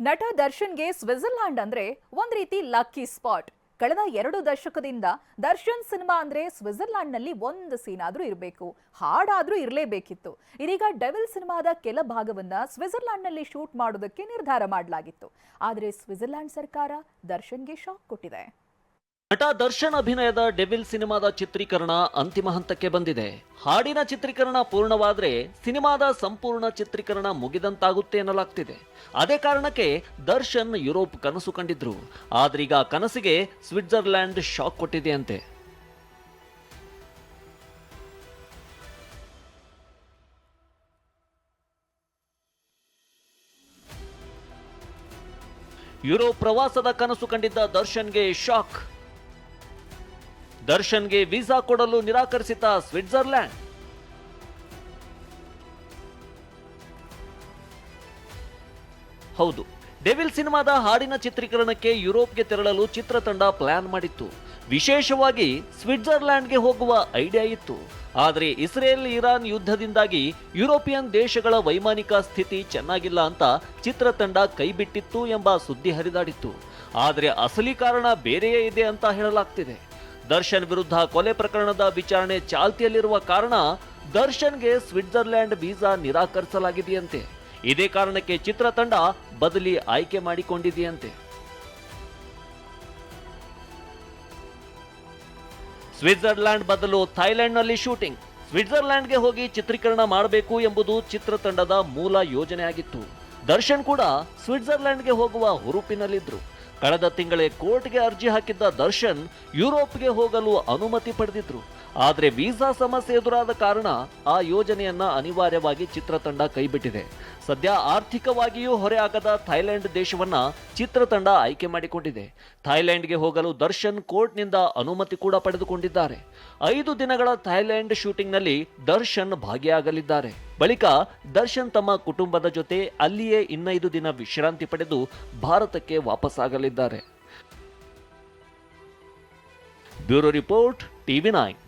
ನಟ ದರ್ಶನ್ಗೆ ಸ್ವಿಟ್ಜರ್ಲ್ಯಾಂಡ್ ಅಂದ್ರೆ ಒಂದ್ ರೀತಿ ಲಕ್ಕಿ ಸ್ಪಾಟ್. ಕಳೆದ ಎರಡು ದಶಕದಿಂದ ದರ್ಶನ್ ಸಿನಿಮಾ ಅಂದ್ರೆ ಸ್ವಿಟ್ಜರ್ಲ್ಯಾಂಡ್ನಲ್ಲಿ ಒಂದು ಸೀನ್ ಆದ್ರೂ ಇರಬೇಕು, ಹಾಡಾದ್ರೂ ಇರಲೇಬೇಕಿತ್ತು. ಇದೀಗ ಡೆವಿಲ್ ಸಿನಿಮಾದ ಕೆಲ ಭಾಗವನ್ನ ಸ್ವಿಟ್ಜರ್ಲ್ಯಾಂಡ್ನಲ್ಲಿ ಶೂಟ್ ಮಾಡೋದಕ್ಕೆ ನಿರ್ಧಾರ ಮಾಡಲಾಗಿತ್ತು. ಆದರೆ ಸ್ವಿಟ್ಜರ್ಲ್ಯಾಂಡ್ ಸರ್ಕಾರ ದರ್ಶನ್ಗೆ ಶಾಕ್ ಕೊಟ್ಟಿದೆ. ನಟ ದರ್ಶನ್ ಅಭಿನಯದ ಡೆವಿಲ್ ಸಿನಿಮಾದ ಚಿತ್ರೀಕರಣ ಅಂತಿಮ ಹಂತಕ್ಕೆ ಬಂದಿದೆ. ಹಾಡಿನ ಚಿತ್ರೀಕರಣ ಪೂರ್ಣವಾದರೆ ಸಿನಿಮಾದ ಸಂಪೂರ್ಣ ಚಿತ್ರೀಕರಣ ಮುಗಿದಂತಾಗುತ್ತೆ ಎನ್ನಲಾಗ್ತಿದೆ. ಅದೇ ಕಾರಣಕ್ಕೆ ದರ್ಶನ್ ಯುರೋಪ್ ಕನಸು ಕಂಡಿದ್ರು. ಆದ್ರೀಗ ಕನಸಿಗೆ ಸ್ವಿಟ್ಜರ್ಲ್ಯಾಂಡ್ ಶಾಕ್ ಕೊಟ್ಟಿದೆಯಂತೆ ಯುರೋಪ್ ಪ್ರವಾಸದ ಕನಸು ಕಂಡಿದ್ದ ದರ್ಶನ್ಗೆ ಶಾಕ್. ದರ್ಶನ್ಗೆ ವೀಸಾ ಕೊಡಲು ನಿರಾಕರಿಸಿದ ಸ್ವಿಟ್ಜರ್ಲ್ಯಾಂಡ್. ಹೌದು, ಡೆವಿಲ್ ಸಿನಿಮಾದ ಹಾಡಿನ ಚಿತ್ರೀಕರಣಕ್ಕೆ ಯುರೋಪ್ಗೆ ತೆರಳಲು ಚಿತ್ರತಂಡ ಪ್ಲಾನ್ ಮಾಡಿತ್ತು. ವಿಶೇಷವಾಗಿ ಸ್ವಿಟ್ಜರ್ಲ್ಯಾಂಡ್ಗೆ ಹೋಗುವ ಐಡಿಯಾ ಇತ್ತು. ಆದರೆ ಇಸ್ರೇಲ್ ಇರಾನ್ ಯುದ್ಧದಿಂದಾಗಿ ಯುರೋಪಿಯನ್ ದೇಶಗಳ ವೈಮಾನಿಕ ಸ್ಥಿತಿ ಚೆನ್ನಾಗಿಲ್ಲ ಅಂತ ಚಿತ್ರತಂಡ ಕೈಬಿಟ್ಟಿತ್ತು ಎಂಬ ಸುದ್ದಿ ಹರಿದಾಡಿತ್ತು. ಆದರೆ ಅಸಲಿ ಕಾರಣ ಬೇರೆಯೇ ಇದೆ ಅಂತ ಹೇಳಲಾಗ್ತಿದೆ. ದರ್ಶನ್ ವಿರುದ್ಧ ಕೊಲೆ ಪ್ರಕರಣದ ವಿಚಾರಣೆ ಚಾಲ್ತಿಯಲ್ಲಿರುವ ಕಾರಣ ದರ್ಶನ್ಗೆ ಸ್ವಿಟ್ಜರ್ಲ್ಯಾಂಡ್ ವೀಸಾ ನಿರಾಕರಿಸಲಾಗಿದೆಯಂತೆ. ಇದೇ ಕಾರಣಕ್ಕೆ ಚಿತ್ರತಂಡ ಬದಲಿ ಆಯ್ಕೆ ಮಾಡಿಕೊಂಡಿದೆಯಂತೆ. ಸ್ವಿಟ್ಜರ್ಲ್ಯಾಂಡ್ ಬದಲು ಥೈಲ್ಯಾಂಡ್ನಲ್ಲಿ ಶೂಟಿಂಗ್. ಸ್ವಿಟ್ಜರ್ಲ್ಯಾಂಡ್ಗೆ ಹೋಗಿ ಚಿತ್ರೀಕರಣ ಮಾಡಬೇಕು ಎಂಬುದು ಚಿತ್ರತಂಡದ ಮೂಲ ಯೋಜನೆಯಾಗಿತ್ತು. ದರ್ಶನ್ ಕೂಡ ಸ್ವಿಟ್ಜರ್ಲ್ಯಾಂಡ್ಗೆ ಹೋಗುವ ಹುರುಪಿನಲ್ಲಿದ್ರು. ಕಳೆದ ತಿಂಗಳೇ ಕೋರ್ಟ್ಗೆ ಅರ್ಜಿ ಹಾಕಿದ್ದ ದರ್ಶನ್ ಯುರೋಪ್ಗೆ ಹೋಗಲು ಅನುಮತಿ ಪಡೆದಿದ್ರು. ಆದರೆ ವೀಸಾ ಸಮಸ್ಯೆ ಎದುರಾದ ಕಾರಣ ಆ ಯೋಜನೆಯನ್ನ ಅನಿವಾರ್ಯವಾಗಿ ಚಿತ್ರತಂಡ ಕೈಬಿಟ್ಟಿದೆ. ಸದ್ಯ ಆರ್ಥಿಕವಾಗಿಯೂ ಹೊರೆ ಆಗದ ಥೈಲ್ಯಾಂಡ್ ದೇಶವನ್ನ ಚಿತ್ರತಂಡ ಆಯ್ಕೆ ಮಾಡಿಕೊಂಡಿದೆ. ಥೈಲ್ಯಾಂಡ್ಗೆ ಹೋಗಲು ದರ್ಶನ್ ಕೋರ್ಟ್ನಿಂದ ಅನುಮತಿ ಕೂಡ ಪಡೆದುಕೊಂಡಿದ್ದಾರೆ. ಐದು ದಿನಗಳ ಥೈಲ್ಯಾಂಡ್ ಶೂಟಿಂಗ್ನಲ್ಲಿ ದರ್ಶನ್ ಭಾಗಿಯಾಗಲಿದ್ದಾರೆ. ಬಳಿಕ ದರ್ಶನ್ ತಮ್ಮ ಕುಟುಂಬದ ಜೊತೆ ಅಲ್ಲಿಯೇ ಇನ್ನೈದು ದಿನ ವಿಶ್ರಾಂತಿ ಪಡೆದು ಭಾರತಕ್ಕೆ ವಾಪಸ್ಸಾಗಲಿದ್ದಾರೆ. Bureau report, TV nine.